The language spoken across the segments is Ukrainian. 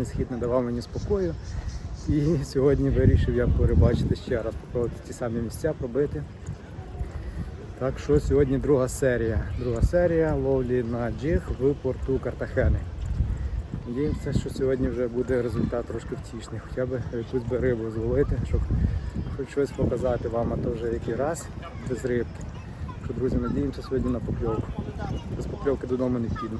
вчорашній схід не давав мені спокою. І сьогодні вирішив я порибачити ще раз, попробувати ті самі місця пробити. Так що сьогодні друга серія. Друга серія ловлі на джиг в порту Картахени. Надіємося, що сьогодні вже буде результат трошки втішний. Хоча б якусь би рибу зловити, щоб хоч щось показати вам, а то вже який раз без рибки. Що, друзі, надіємося сьогодні на покльовку. Без покльовки додому не піду.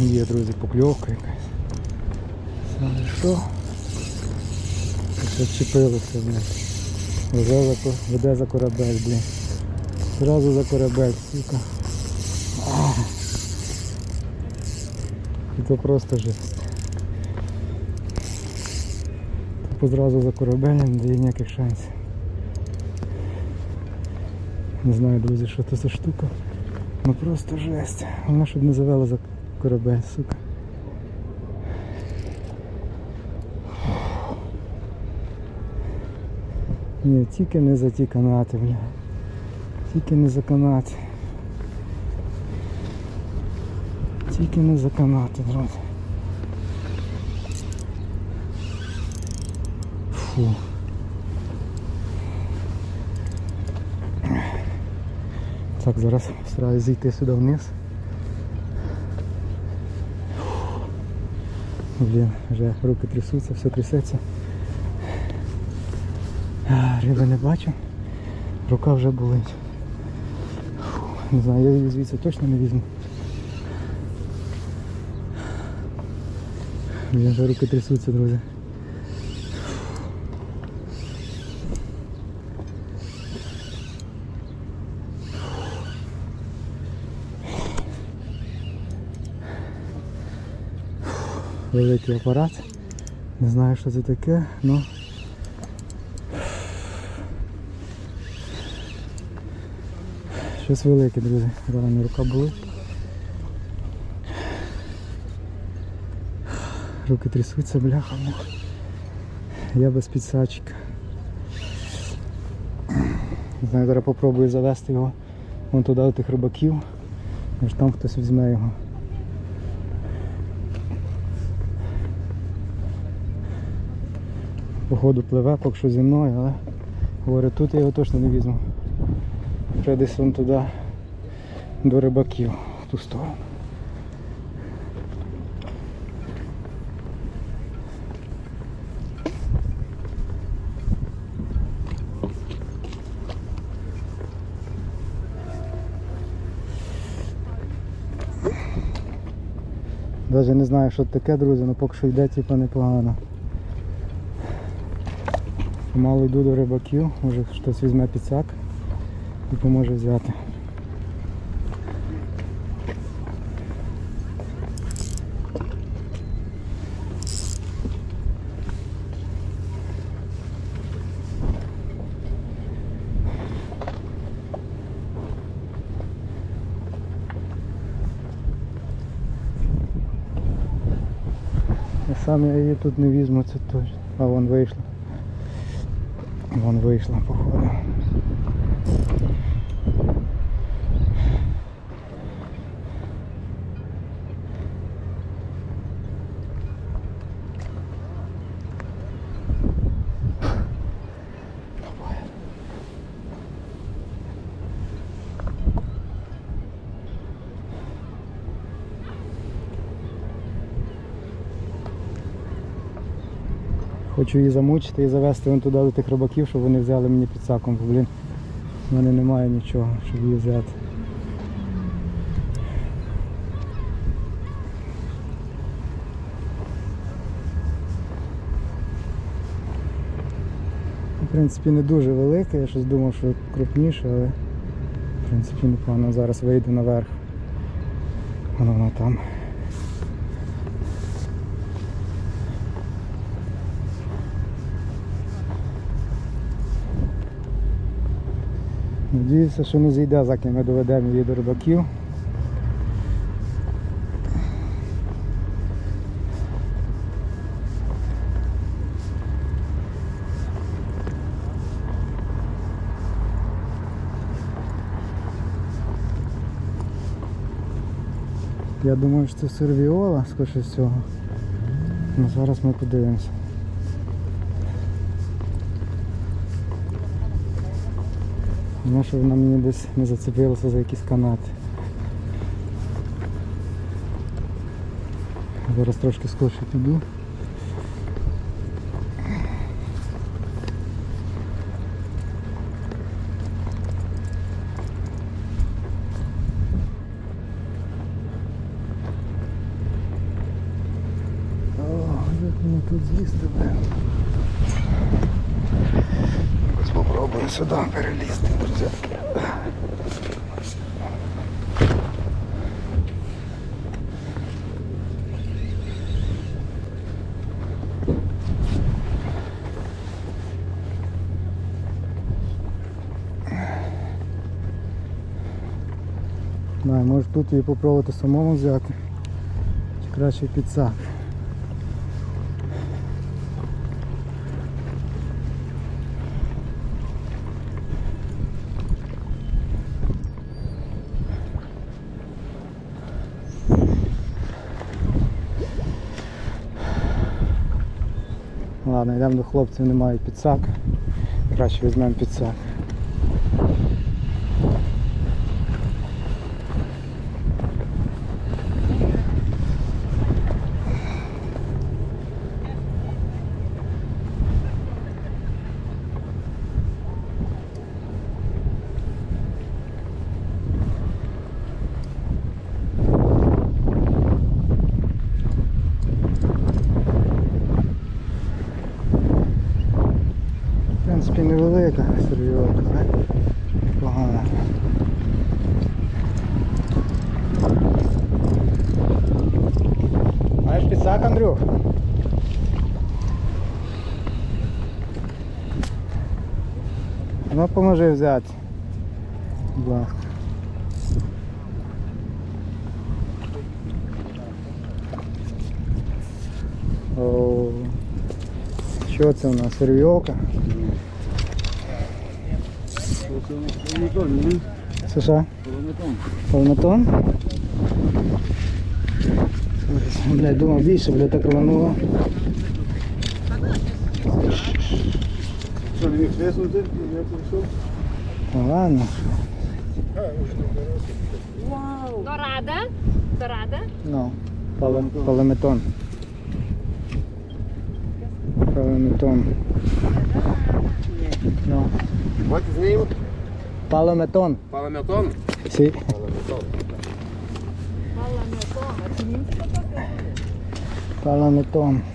Є, друзі, покльовка якась. Саме що? Ще вчепилося, блін. Вже веде за корабель, блін. Зразу за корабель, сука. І то просто жесть. Тупо зразу за корабель не дає ніяких шансів. Не знаю, друзі, що це за штука. Ну просто жесть. Вона щоб не завела за корабель, сука. Ні, тільки не за ті канати, бля. Тільки не за канати. Тільки не за канати, друзі. Фу. Так, зараз стараюсь зійти сюди вниз. Блін, вже руки трясуться, все трясеться. Риби не бачу. Рука вже болить. Фу, не знаю, я її звідси точно не візьму. Блін, вже руки трясуться, друзі. Великий апарат. Не знаю, що це таке, але щось велике, друзі. Рана рука болить. Руки трясуться, бляха. Я без підсачка. Знаю, зараз попробую завести його вон туди до тих рибаків. Може там хтось візьме його. Походу пливе поки що зі мною, але говорю, тут я його точно не візьму. Треба десь вон туди до рибаків в ту сторону. Навіть не знаю, що таке, друзі, але поки що йде типу непогано. Мало йду до рибаків, може хтось візьме підсак і поможе взяти. Сам я її тут не візьму, це точно. А вон вийшла. Вон вийшла, походу. Хочу її замучити і завести вон туди до тих рибаків, щоб вони взяли мені під саком, бо блін, в мене немає нічого, щоб її взяти. В принципі, не дуже велике, я щось думав, що крупніше, але в принципі непогано. Зараз вийду наверх. Воно там. Надіюся, що не зійде, заки ми доведемо її до рибаків. Я думаю, що це сервіола, скоріше всього. Ну зараз ми подивимося. Ну, щоб вона мені десь не зацепилася за якісь канати. Зараз трошки скорше піду. О, як мені тут злізти би. Ось попробую сюди перелізти, друзяки. Знаю, може тут її попробувати самому взяти. Чи краще підсак. Ладно, йдемо до хлопців, немає підсак. Краще візьмемо підсак. В принципі, невелика серйозна, але погана. Маєш підсак, Андрюх? Ну, поможи взяти. Будь ласка. О, що це у нас? Сервіока? Це що? Полнотон? Блядь, думав більше, блядь, так рвануло. Що, не міг свиснути? Я прийшов. Ну ладно. Дорада? Дорада? Ну, палем- палеметон. Палеметон. Ну, What is name? палеметон. Паламетон? Сі. Палеметон. Так,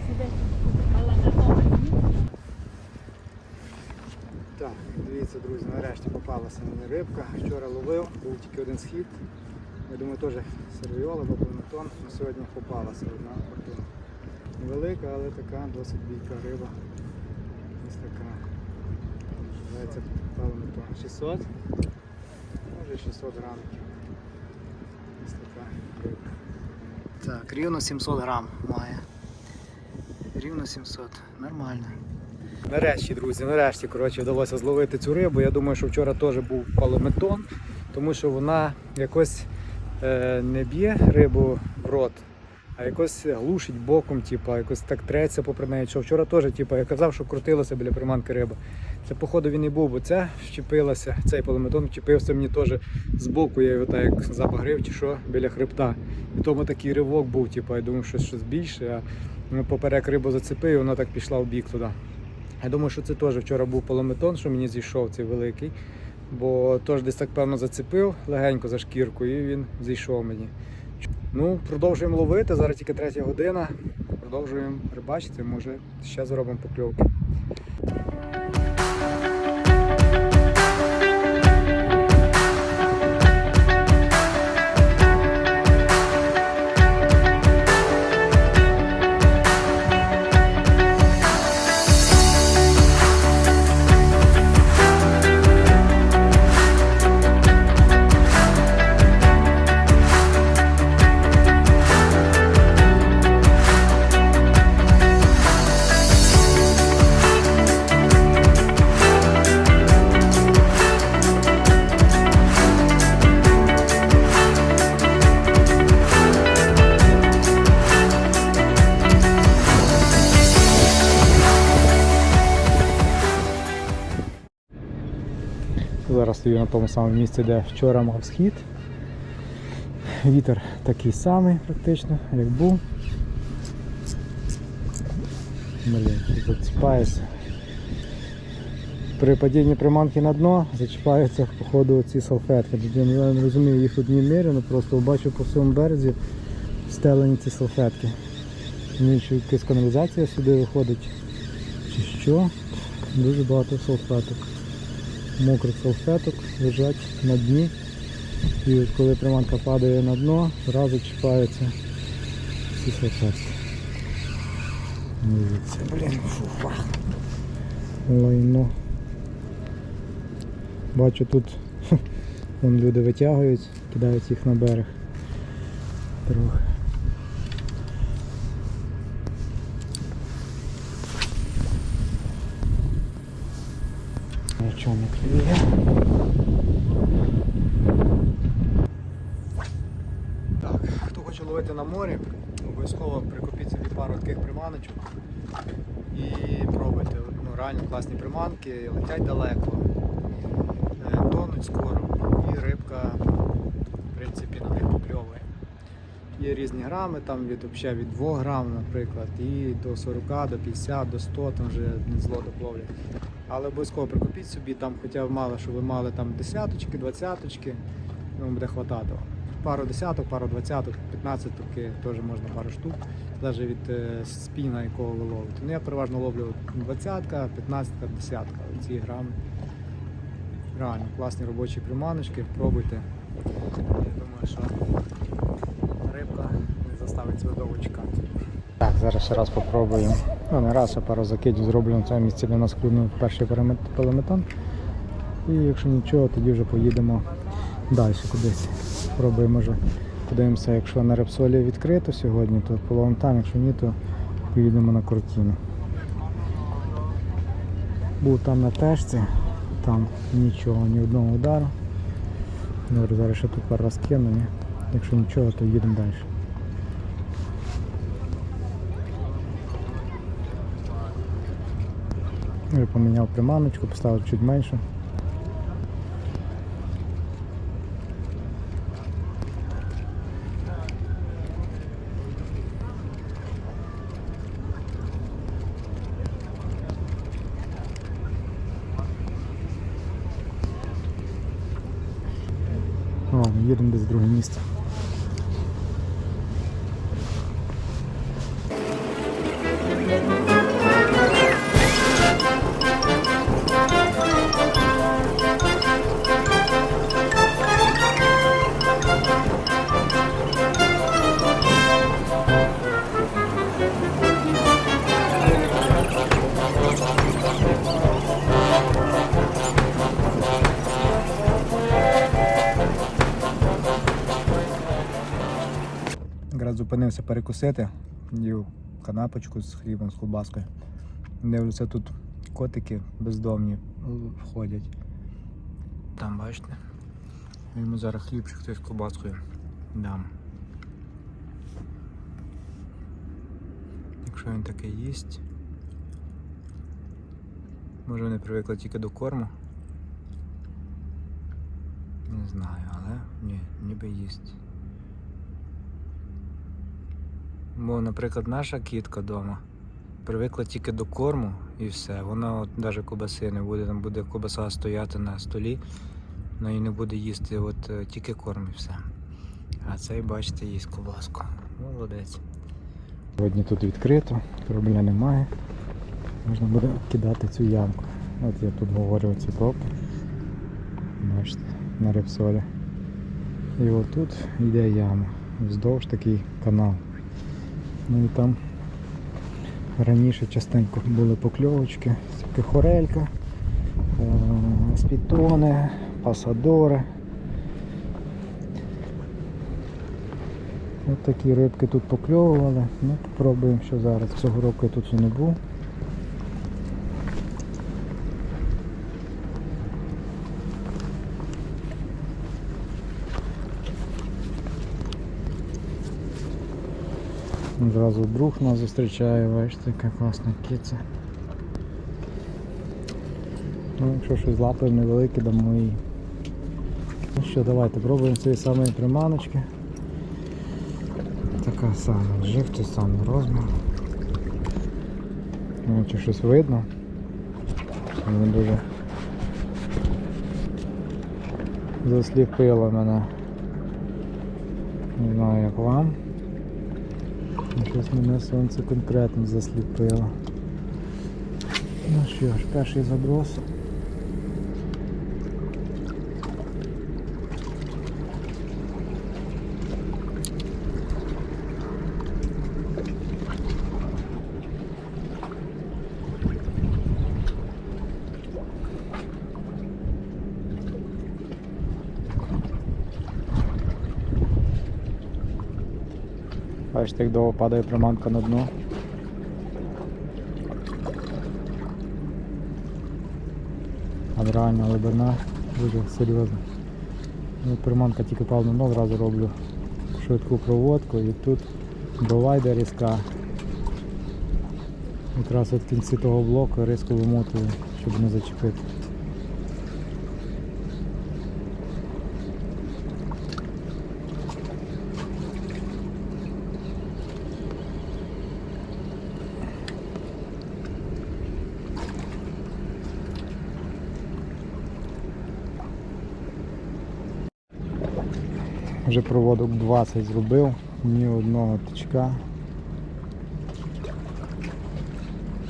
дивіться, друзі, нарешті попалася мені рибка. Вчора ловив, був тільки один схід. Я думаю, теж сервіола або. На сьогодні попалася одна картина. Невелика, але така досить бійка риба. Ось така. Називається палеметон. 600. Може 600 грамів. Ось така рибка. Так, рівно 700 грам має. Рівно 700. Нормально. Нарешті, друзі, нарешті коротше, вдалося зловити цю рибу. Я думаю, що вчора теж був палометон, тому що вона якось е, не б'є рибу в рот, а якось глушить боком, типу, якось так треться попри неї. Що вчора теж, типу, я казав, що крутилася біля приманки риба. Це, походу, він і був, бо ця вчепилася, цей палометон вчепився мені теж з боку, я його так як забагрив чи що, біля хребта. І тому такий ривок був, типу, я думав, що щось більше, а ну, поперек рибу зацепив, і вона так пішла в бік туди. Я думаю, що це теж вчора був полометон, що мені зійшов цей великий. Бо теж десь так певно зацепив легенько за шкірку і він зійшов мені. Ну, продовжуємо ловити, зараз тільки третя година. Продовжуємо рибачити, може ще зробимо покльовки. На тому самому місці, де вчора мав схід. Вітер такий самий практично, як був. Блін, зачіпається. При падінні приманки на дно зачіпаються по ходу ці салфетки. Я не розумію, їх тут немерено, просто бачу по всьому березі стелені ці салфетки. Мені що якась каналізація сюди виходить. Чи що? Дуже багато салфеток. Мокрих салфеток лежать на дні. І от коли приманка падає на дно, зразу чіпаються ці салфетки. Дивіться, блін, фу. Лайно. Бачу тут вон люди витягують, кидають їх на берег. Трохи. Нічого не. Так, хто хоче ловити на морі, обов'язково прикупіть собі пару таких приманочок і пробуйте. Ну, реально класні приманки, летять далеко, е, тонуть скоро і рибка в принципі на них покльовує. Є різні грами, там від, взагалі від 2 грам, наприклад, і до 40, до 50, до 100 там вже зло допловлять. Але обов'язково прикупіть собі там хоча б мало, щоб ви мали там десяточки, двадцяточки, ну, буде хватати. Пару десяток, пару двадцяток, 15 таки теж можна пару штук, навіть від е, спіна, якого ви ловите. Ну, я переважно ловлю двадцятка, 15, десятка. Ці грами. Реально класні робочі приманочки, пробуйте. Я думаю, що рибка не заставить себе довго чекати. Так, зараз ще раз попробую. Ну, не раз, а пару закидів зроблю на цьому місці, де нас клюнув перший пелеметон. І якщо нічого, тоді вже поїдемо далі кудись. Спробуємо може подивимося, якщо на репсолі відкрито сьогодні, то половимо там, якщо ні, то поїдемо на кортіну. Був там на тежці, там нічого, ні одного удару. Зараз ще тут пару раз кину, якщо нічого, то їдемо далі. Я поміняв приманочку, поставив чуть менше. Якраз зупинився перекусити, їв канапочку з хлібом, з колбаскою. Дивлюся, тут котики бездомні входять. Там бачите? Йому зараз хлібчик хтось з колбаскою дам. Якщо він таке їсть. Може вони привикли тільки до корму. Не знаю, але ні, ніби їсть. Бо, наприклад, наша кітка вдома привикла тільки до корму і все. Вона от навіть кобаси не буде, там буде кобаса стояти на столі, вона її не буде їсти, от е, тільки корм і все. А цей, бачите, їсть кобаску. Молодець. Сьогодні тут відкрито, корабля немає. Можна буде кидати цю ямку. От я тут говорю ці топи. Бачите, на репсолі. І отут йде яма. Вздовж такий канал. Ну і там раніше частенько були покльовочки, всякі хорелька, е, спітони, пасадори. Ось такі рибки тут покльовували. Ну, попробуємо, що зараз. Цього року я тут не був. Зразу друг нас зустрічає, бачите, яка класна киця. Ну, якщо щось лапаємо невелике, дамо її. Ну що, давайте пробуємо цієї самої приманочки. Така сама жив, той розмір. Ну, чи щось видно? Не дуже засліпило мене. Не знаю як вам. Щось мене сонце конкретно засліпило. Ну що ж, перший заброс. Бачите, як довго падає приманка на дно. А реально глибина дуже серйозна. Ну, приманка тільки пав на дно, одразу роблю швидку проводку і тут де різка. Якраз от в кінці того блоку різко вимотую, щоб не зачепити. Вже проводок 20 зробив, ні одного тичка.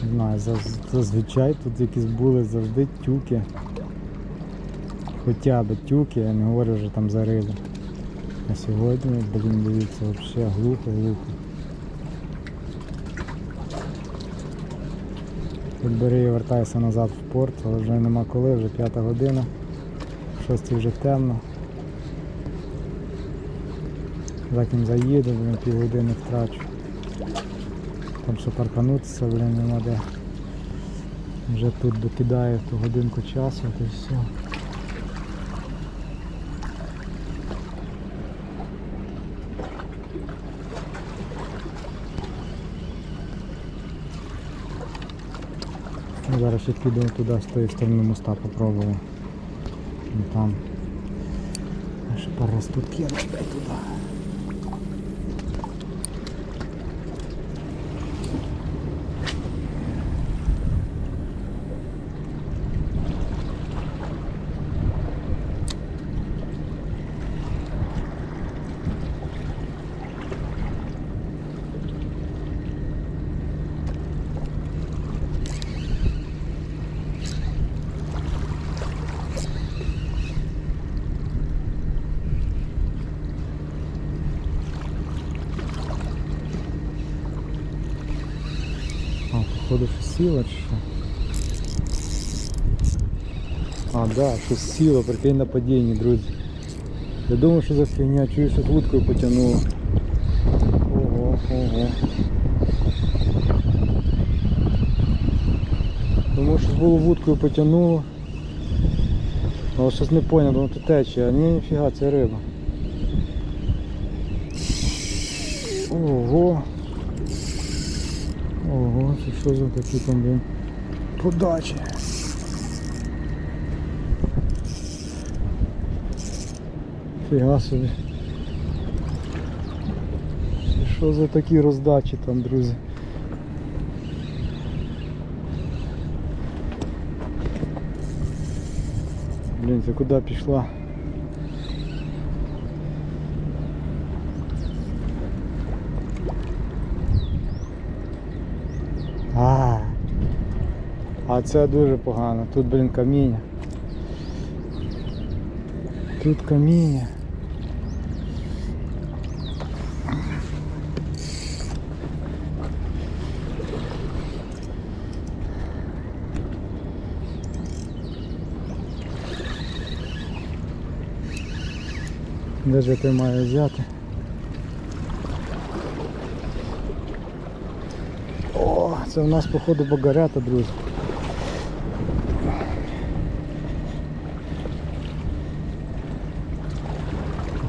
Не знаю, зазвичай тут якісь були завжди тюки. Хоча б тюки, я не говорю вже там за. А сьогодні, блін, дивіться, взагалі глухо-глухо. Бери і вертайся назад в порт, але вже нема коли, вже п'ята година. В шостій вже темно. Закін заїду, блін, півгодини втрачу. Там що парканутися, блін, нема де. Вже тут докидаю ту годинку часу, то все. Ну, Зараз ще піду туди з тої сторони моста попробую. Ну, Там. Ще пару раз тут кину туди. А, походу щось сіло чи що? А, да, щось сіло, прикинь на падінні, друзі. Я думав, що за фігня, чую, що вудкою потягнуло. Ого, ого. Думав, що було вудкою потягнуло. Але щось не поняв, воно тут тече, а ні, ніфіга, це риба. Ого. Це що за такі там блін, подачі? Фіга собі. Що за такі роздачі там, друзі? Блін, це куди пішла? Це дуже погано. Тут, блін, каміння. Тут каміння. Де ж ти маю взяти? О, це в нас походу багарята, друзі.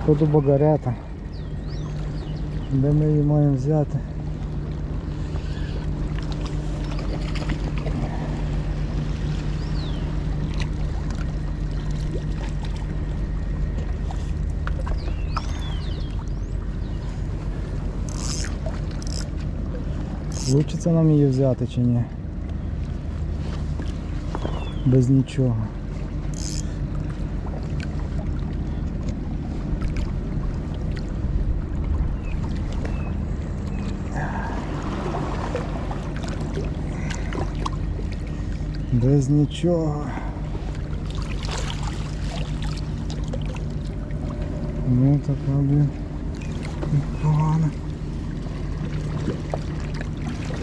Походу Богарята. Де ми її маємо взяти? Вийде нам її взяти чи ні? Без нічого. Без нічого. Ну така, блін. Погано.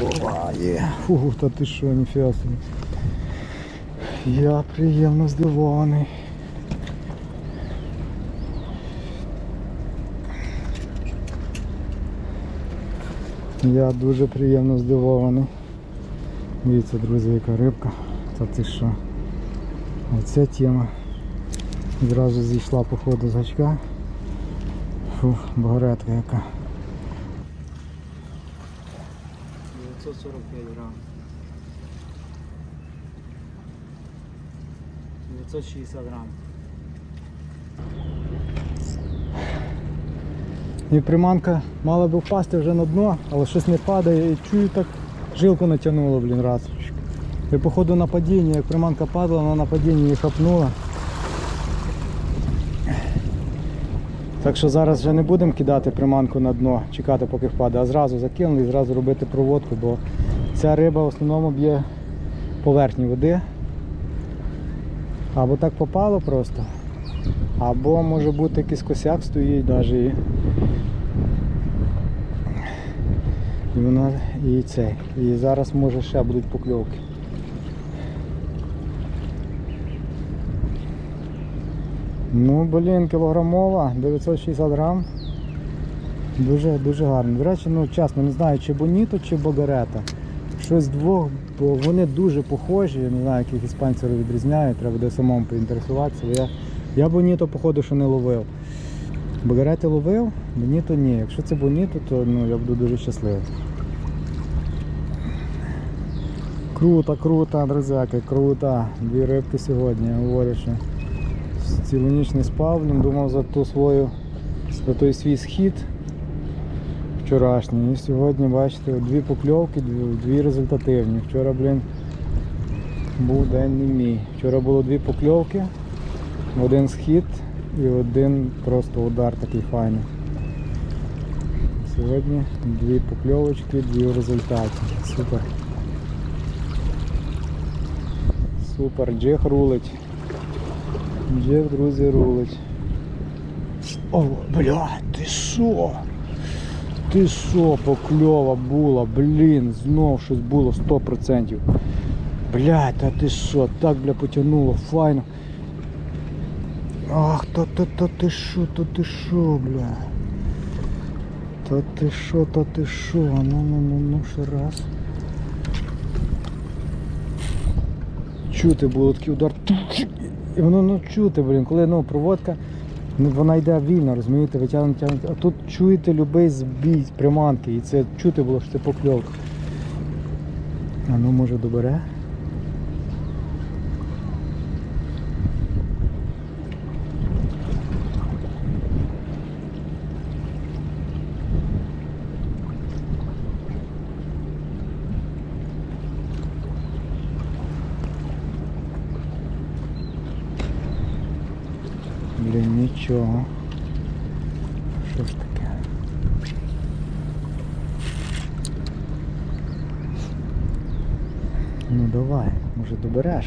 Ова, є. Фу, та ти що, ніфіга собі. Я приємно здивований. Я дуже приємно здивований. Дивіться, друзі, яка рибка. Та ти що? Оця тема. Зразу зійшла по ходу з гачка. Фу, багаретка яка. 945 грам. 960 грам. І приманка мала би впасти вже на дно, але щось не падає і чую так жилку натягнуло, блін, раз. І походу на падінні, як приманка падала, на її хапнула. Так що зараз вже не будемо кидати приманку на дно, чекати поки впаде, а зразу закинули і зразу робити проводку, бо ця риба в основному б'є поверхні води. Або так попало просто, або може бути якийсь косяк стоїть навіть і, і вона і цей. І зараз може ще будуть покльовки. Ну, блін, кілограмова, 960 грам. Дуже дуже гарно. До речі, ну чесно, не знаю, чи боніто, чи богарета. Щось двох, бо вони дуже похожі, я не знаю, яких іспанців відрізняють, треба буде самому поінтересуватися. Я, я боніто, походу, що не ловив. Богарети ловив, боніто ні. Якщо це боніто, то ну, я буду дуже щасливий. Круто, круто, друзяки, круто. Дві рибки сьогодні, говорю, що цілу ніч не спав, блін, думав за ту свою, за той свій схід вчорашній. І сьогодні, бачите, дві покльовки, дві, результативні. Вчора, блін, був день не мій. Вчора було дві покльовки, один схід і один просто удар такий файний. Сьогодні дві покльовочки, дві в результаті. Супер. Супер, джих рулить. Джек, друзі, рулить. О, блядь, ти що? Ти що, покльова була, блін, знов щось було 100%. Блядь, та ти що, так бля потягнуло, файно. Ах, та та та ти що, та ти що, бля. Та ти що, та ти що, ну ну ну ну ще раз. Чути було такий удар. І воно ну чути, блін, коли ну, проводка, ну, вона йде вільно, розумієте, витягнути, тягнути. А тут чуєте любий збій приманки, і це чути було, що це покльовка. А ну може добере. Блін, нічого. Що ж таке? Ну давай, може добереш.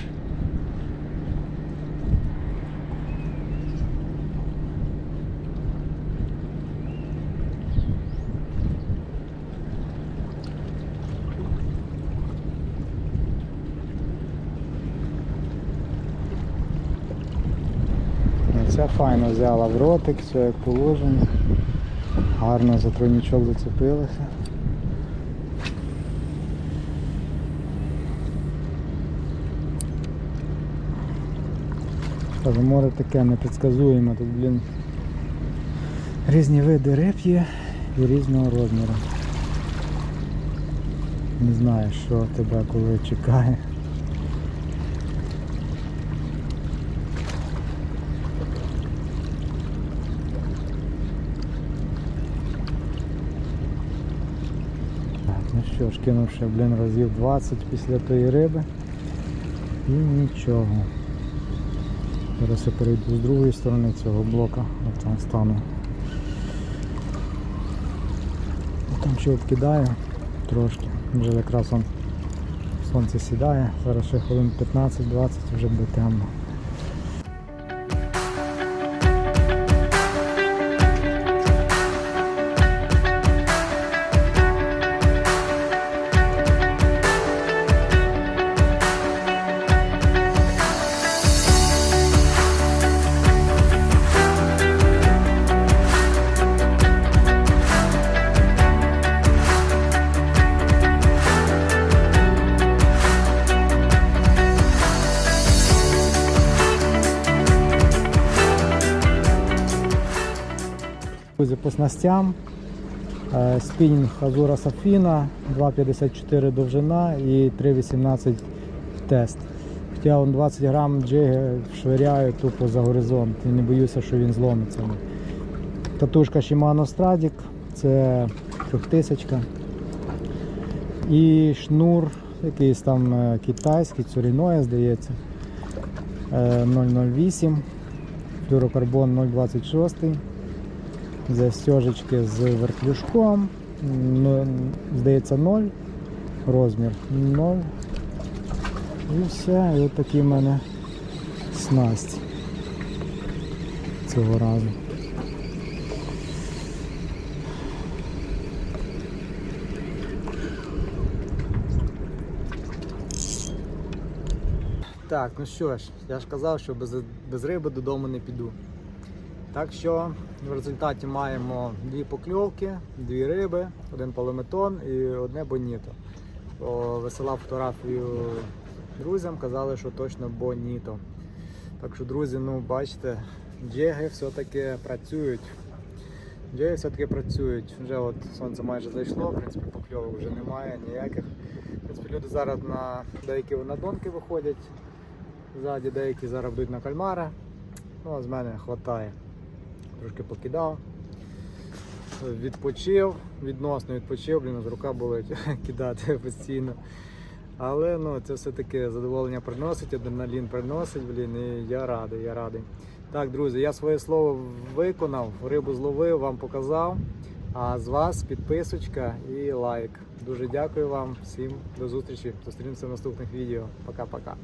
Ця файно взяла в ротик, все як положено. Гарно за тройничок зацепилася. Кажу, море таке непредсказуєме, тут, блін, різні види риб є і різного розміру. Не знаю, що тебе коли чекає. Так, ну кинув ще, блін, разів 20 після тої риби. І нічого. Зараз я перейду з другої сторони цього блока. От там стану. Там ще обкидаю трошки. Вже якраз он сонце сідає. Зараз ще хвилин 15-20 вже буде темно. Снастям. Е, Спінінг Азура Сафіна, 2,54 довжина і 3,18 в тест. Хоча он 20 грам джиги швиряю тупо за горизонт і не боюся, що він зломиться. Катушка Shimano Stradic, це 3000. І шнур якийсь там е, китайський, Цуріноя, здається. е, 008, флюрокарбон 0,26 застежечки з вертлюжком. Ну, здається, 0 розмір 0. І все. І от такі в мене снасть цього разу. Так, ну що ж, я ж казав, що без, без риби додому не піду. Так що в результаті маємо дві покльовки, дві риби, один полеметон і одне боніто. Висилав фотографію друзям, казали, що точно боніто. Так що, друзі, ну бачите, джеги все-таки працюють. Джеги все-таки працюють. Вже от сонце майже зайшло, в принципі, покльовок вже немає ніяких. В принципі, люди зараз на деякі на донки виходять. Ззаді деякі зараз б'ють на кальмара. Ну, а з мене вистачає трошки покидав. Відпочив, відносно відпочив, блін, аж рука болить кидати постійно. Але ну, це все-таки задоволення приносить, адреналін приносить, блін, і я радий, я радий. Так, друзі, я своє слово виконав, рибу зловив, вам показав. А з вас підписочка і лайк. Дуже дякую вам, всім до зустрічі. Зустрінемося в наступних відео. Пока-пока.